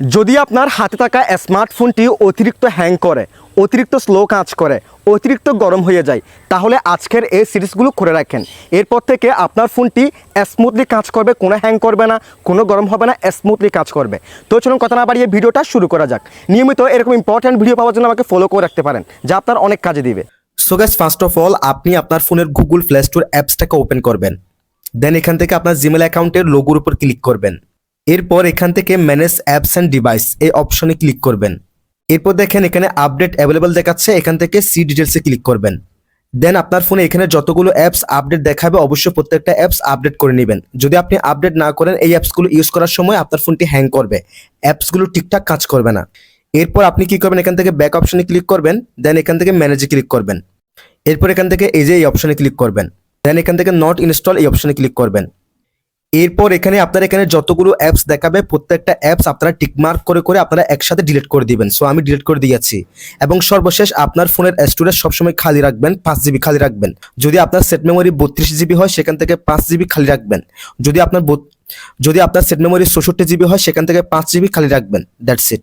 যদি আপনার হাতে থাকা স্মার্টফোনটি অতিরিক্ত হ্যাং করে, অতিরিক্ত স্লো কাজ করে, অতিরিক্ত গরম হয়ে যায়, তাহলে আজকের এই সিরিজগুলো করে রাখেন। এরপর থেকে আপনার ফোনটি স্মুথলি কাজ করবে, কোনো হ্যাং করবে না, কোনো গরম হবে না স্মুথলি কাজ করবে। তো চলুন কথা না বাড়িয়ে ভিডিওটা শুরু করা যাক। নিয়মিত এরকম ইম্পর্ট্যান্ট ভিডিও পাওয়ার জন্য আমাকে ফলো করে রাখতে পারেন, যা আপনার অনেক কাজে দিবে। So guys first of all আপনি আপনার ফোনের গুগল প্লে স্টোর অ্যাপসটাকে ওপেন করবেন। দেন এখান থেকে আপনার জিমেল অ্যাকাউন্টের লোগোর উপর ক্লিক করবেন। এরপর এখান থেকে ম্যানেজ অ্যাপস অ্যান্ড ডিভাইস এই অপশনে ক্লিক করবেন। এরপর দেখেন এখানে আপডেট অ্যাভেলেবল দেখাচ্ছে, এখান থেকে সি ডিটেলসে ক্লিক করবেন। দেন আপনার ফোনে এখানে যতগুলো অ্যাপস আপডেট দেখাবে, অবশ্যই প্রত্যেকটা অ্যাপস আপডেট করে নেবেন। যদি আপনি আপডেট না করেন, এই অ্যাপসগুলো ইউজ করার সময় আপনার ফোনটি হ্যাং করবে। অ্যাপসগুলো ঠিকঠাক কাজ করবে না। এরপর আপনি কি করবেন, এখান থেকে ব্যাক অপশনে ক্লিক করবেন দেন এখান থেকে ম্যানেজে ক্লিক করবেন। এরপর এখান থেকে এই যে এই অপশনে ক্লিক করবেন। দেন এখান থেকে নট ইনস্টল এই অপশনে ক্লিক করবেন। এরপর এখানে আপনার এখানে যতগুলো অ্যাপস দেখাবে, প্রত্যেকটা অ্যাপস আপনারা টিকমার্ক করে করে আপনারা একসাথে ডিলিট করে দিবেন। সো আমি ডিলিট করে দিয়েছি। এবং সর্বশেষ আপনার ফোনের স্টোরেজ সবসময় খালি রাখবেন, পাঁচ জিবি খালি রাখবেন। যদি আপনার সেট মেমোরি বত্রিশ জিবি হয়, সেখান থেকে পাঁচ জিবি খালি রাখবেন। যদি আপনার যদি আপনার সেট মেমোরি চৌষট্টি জিবি হয়, সেখান থেকে পাঁচ জিবি খালি রাখবেন। That's it